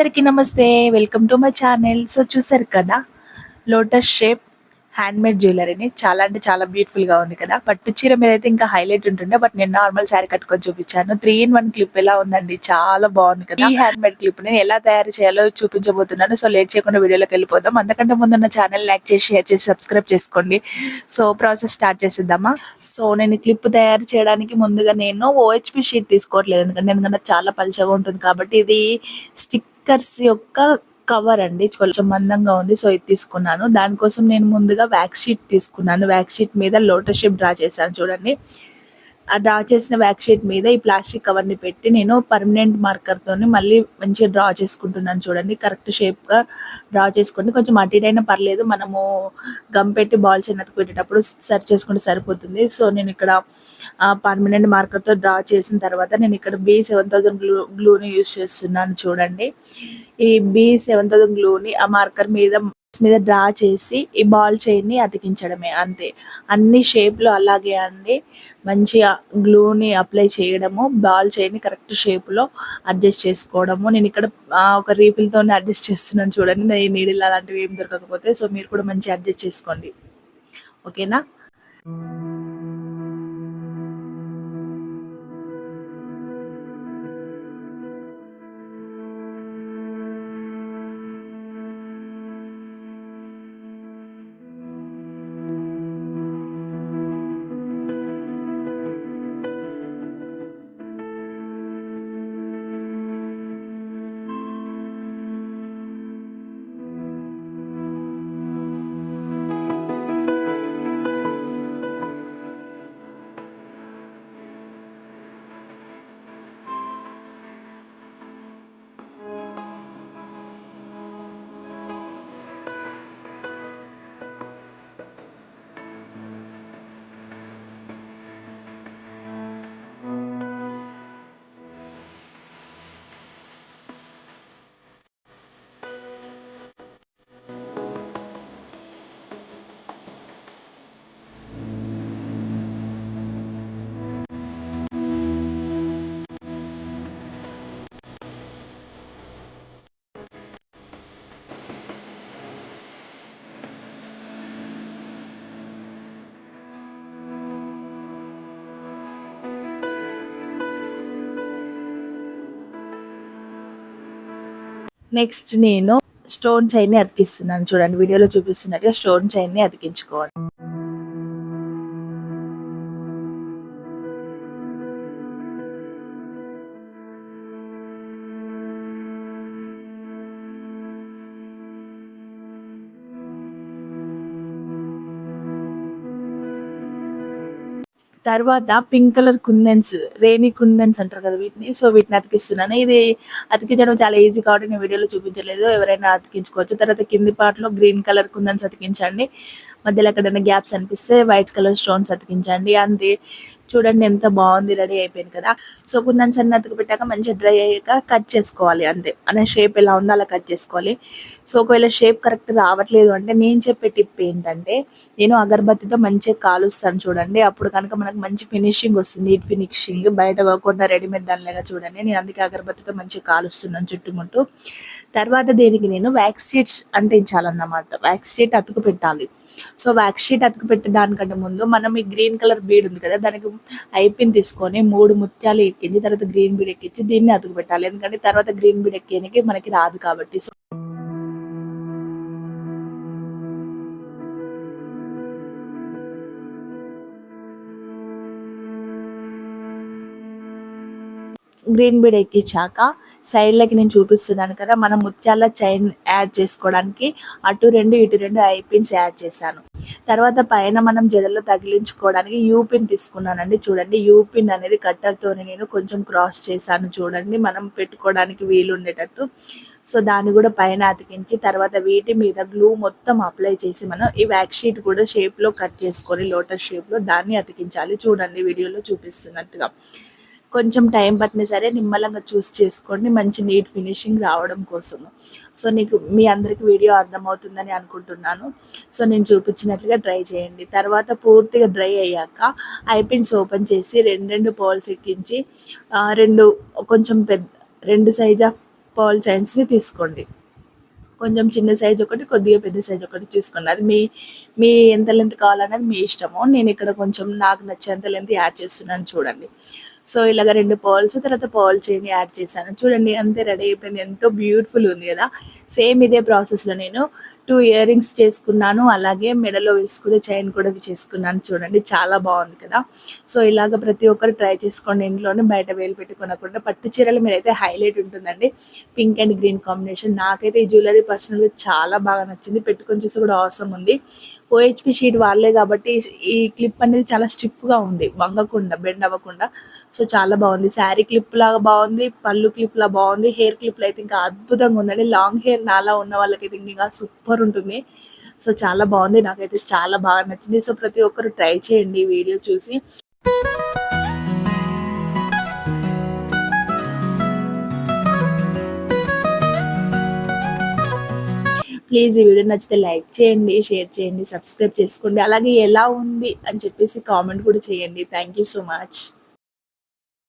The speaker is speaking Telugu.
అందరికీ నమస్తే. Welcome to my channel so చూసారు కదా లోటస్ షేప్ హ్యాండ్మేడ్ జ్యువెలరీని చాలా అంటే చాలా బ్యూటిఫుల్గా ఉంది కదా. పట్టు చీర మీద అయితే ఇంకా హైలైట్ ఉంటుండే. బట్ నేను నార్మల్ శారీ కట్టుకొని చూపించాను. త్రీ ఇన్ వన్ క్లిప్ ఎలా ఉందండి? చాలా బాగుంది కదా. ఈ హ్యాండ్మేడ్ క్లిప్ నేను ఎలా తయారు చేయాలో చూపించబోతున్నాను. సో లేట్ చేయకుండా వీడియోలోకి వెళ్ళిపోదాం. అంతకంటే ముందున్న ఛానల్ లైక్ చేసి షేర్ చేసి సబ్స్క్రైబ్ చేసుకోండి. సో ప్రాసెస్ స్టార్ట్ చేసేద్దామా? సో నేను క్లిప్ తయారు చేయడానికి ముందుగా నేను ఓహెచ్పి షీట్ తీసుకోవట్లేదు. ఎందుకంటే ఎందుకంటే చాలా పలుచగా ఉంటుంది కాబట్టి ఇది స్టిక్ స్టిక్కర్స్ యొక్క కవర్ అండి. కొంచెం మందంగా ఉంది సో ఇది తీసుకున్నాను. దానికోసం నేను ముందుగా వ్యాక్ షీట్ తీసుకున్నాను. వ్యాక్ షీట్ మీద లోటస్ షేప్ డ్రా చేశాను చూడండి. డ్రా చేసిన వ్యాక్స్ షీట్ మీద ఈ ప్లాస్టిక్ కవర్ని పెట్టి నేను పర్మనెంట్ మార్కర్ తోని మళ్ళీ మంచిగా డ్రా చేసుకుంటున్నాను చూడండి. కరెక్ట్ షేప్గా డ్రా చేసుకోండి. కొంచెం అటు అయినా పర్లేదు. మనము గమ్ పెట్టి బాల్ చిన్నది పెట్టేటప్పుడు సరి చేసుకుంటే సరిపోతుంది. సో నేను ఇక్కడ పర్మనెంట్ మార్కర్తో డ్రా చేసిన తర్వాత నేను ఇక్కడ బి సెవెన్ థౌసండ్ గ్లూ గ్లూని యూస్ చేస్తున్నాను చూడండి. ఈ బి సెవెన్ థౌసండ్ గ్లూని ఆ మార్కర్ మీద మీద డ్రా చేసి ఈ బాల్ చైన్ని అతికించడమే అంతే. అన్ని షేప్లు అలాగే అండి. మంచిగా గ్లూని అప్లై చేయడము బాల్ చైన్ని కరెక్ట్ షేప్లో అడ్జస్ట్ చేసుకోవడము. నేను ఇక్కడ ఒక రీఫిల్తోనే అడ్జస్ట్ చేస్తున్నాను చూడండి. ఈ నీడిల్ అలాంటివి ఏం దొరకకపోతే సో మీరు కూడా మంచిగా అడ్జస్ట్ చేసుకోండి. ఓకేనా? నెక్స్ట్ నేను స్టోన్ చైన్ని అతికిస్తున్నాను. చూడండి వీడియోలో చూపిస్తున్నట్టుగా స్టోన్ చైన్ని అతికించుకోవాలి. తర్వాత పింక్ కలర్ కుందన్స్ రేణి కుందన్స్ అంటారు కదా వీటిని. సో వీటిని అతికిస్తున్నాను. ఇది అతికించడం చాలా ఈజీ కాబట్టి నేను వీడియోలో చూపించలేదు. ఎవరైనా అతికించుకోవచ్చు. తర్వాత కింది పార్ట్లో గ్రీన్ కలర్ కుందన్స్ అతికించండి. మధ్యలో ఎక్కడైనా గ్యాప్స్ అనిపిస్తే వైట్ కలర్ స్టోన్స్ అతికించండి. అంతే. చూడండి ఎంత బాగుంది రెడీ అయిపోయింది కదా. సో కుందన్స్ సన్నతికి పెట్టాక మంచిగా డ్రై అయ్యాక కట్ చేసుకోవాలి అంతే. అనే షేప్ ఎలా ఉందో అలా కట్ చేసుకోవాలి. సో ఒకవేళ షేప్ కరెక్ట్ రావట్లేదు అంటే నేను చెప్పే టిప్ ఏంటంటే నేను అగరబత్తితో మంచిగా కాలుస్తాను చూడండి. అప్పుడు కనుక మనకు మంచి ఫినిషింగ్ వస్తుంది నీట్ ఫినిషింగ్. బయట కాకుండా రెడీమేడ్ దానిలాగా చూడండి. నేను అందుకే అగరబత్తితో మంచిగా కాలుస్తున్నాను చుట్టుముట్టు. తర్వాత దీనికి నేను వ్యాక్స్ షీట్స్ అంటించాలన్నమాట. వ్యాక్స్ షీట్ అతుకు పెట్టాలి. సో వ్యాక్స్ షీట్ అతుకు పెట్టడానికంటే ముందు మనం ఈ గ్రీన్ కలర్ బీడ్ ఉంది కదా దానికి ఐపిన్ తీసుకొని మూడు ముత్యాలు ఎక్కించి తర్వాత గ్రీన్ బీడ్ ఎక్కించి దీన్ని అతుకు పెట్టాలి. ఎందుకంటే తర్వాత గ్రీన్ బీడ్ ఎక్కేనికి మనకి రాదు కాబట్టి. సో గ్రీన్ బీడ్ ఎక్కించాక సైడ్లకి నేను చూపిస్తున్నాను కదా మనం ముత్యాల చైన్ యాడ్ చేసుకోవడానికి అటు రెండు ఇటు రెండు ఐ పిన్స్ యాడ్ చేశాను. తర్వాత పైన మనం జడలో తగిలించుకోవడానికి యూ పిన్ తీసుకున్నానండి. చూడండి యూ పిన్ అనేది కట్టర్తో నేను కొంచెం క్రాస్ చేశాను చూడండి మనం పెట్టుకోవడానికి వీలు ఉండేటట్టు. సో దాన్ని కూడా పైన అతికించి తర్వాత వీటి మీద గ్లూ మొత్తం అప్లై చేసి మనం ఈ వ్యాక్ షీట్ కూడా షేప్లో కట్ చేసుకొని లోటస్ షేప్లో దాన్ని అతికించాలి. చూడండి వీడియోలో చూపిస్తున్నట్టుగా. కొంచెం టైం పట్టినా సరే నిమ్మలంగా చూస్ చేసుకోండి. మంచి నీట్ ఫినిషింగ్ రావడం కోసము. సో నీకు మీ అందరికి వీడియో అర్థమవుతుందని అనుకుంటున్నాను. సో నేను చూపించినట్లుగా ట్రై చేయండి. తర్వాత పూర్తిగా డ్రై అయ్యాక ఐపిన్స్ ఓపెన్ చేసి రెండు రెండు పోల్స్ ఎక్కించి రెండు కొంచెం పెద్ద రెండు సైజ్ ఆఫ్ పాల్ చైన్స్ని తీసుకోండి. కొంచెం చిన్న సైజ్ ఒకటి కొద్దిగా పెద్ద సైజ్ ఒకటి చూసుకోండి. అది మీ మీ ఎంత లెంత్ కావాలన్నది మీ ఇష్టము. నేను ఇక్కడ కొంచెం నాకు నచ్చేంత లెంత్ యాడ్ చేస్తున్నాను చూడండి. సో ఇలాగ రెండు పర్ల్స్ తర్వాత పర్ల్ చైన్ యాడ్ చేశాను. చూడండి అంతే రెడీ అయిపోయింది. ఎంతో బ్యూటిఫుల్ ఉంది కదా. సేమ్ ఇదే ప్రాసెస్లో నేను టూ ఇయర్ రింగ్స్ చేసుకున్నాను. అలాగే మెడలో వేసుకునే చైన్ కూడా చేసుకున్నాను. చూడండి చాలా బాగుంది కదా. సో ఇలాగ ప్రతి ఒక్కరు ట్రై చేసుకోండి. ఇంట్లోనే బయట వేలు పెట్టుకునకుండా పట్టు చీరలు మీద అయితే హైలైట్ ఉంటుందండి. Pink and green combination. నాకైతే ఈ జ్యువెలరీ పర్సనల్గా చాలా బాగా నచ్చింది. పెట్టుకొని చూస్తే కూడా అవసరం ఉంది. ఓహెచ్పి షీట్ వాడలే కాబట్టి ఈ క్లిప్ అనేది చాలా స్టిఫ్గా ఉంది. వంగకుండా బెండ్ అవ్వకుండా. సో చాలా బాగుంది. శారీ క్లిప్ లాగా బాగుంది పళ్ళు క్లిప్ లా బాగుంది హెయిర్ క్లిప్లు అయితే ఇంకా అద్భుతంగా ఉందండి. లాంగ్ హెయిర్ నాలా ఉన్న వాళ్ళకైతే ఇంకా సూపర్ ఉంటుంది. సో చాలా బాగుంది. నాకైతే చాలా బాగా నచ్చింది. సో ప్రతి ఒక్కరు ట్రై చేయండి ఈ వీడియో చూసి. ప్లీజ్ ఈ వీడియో నచ్చితే లైక్ చేయండి షేర్ చేయండి సబ్స్క్రైబ్ చేసుకోండి. అలాగే ఎలా ఉంది అని చెప్పేసి కామెంట్ కూడా చేయండి. Thank you so much.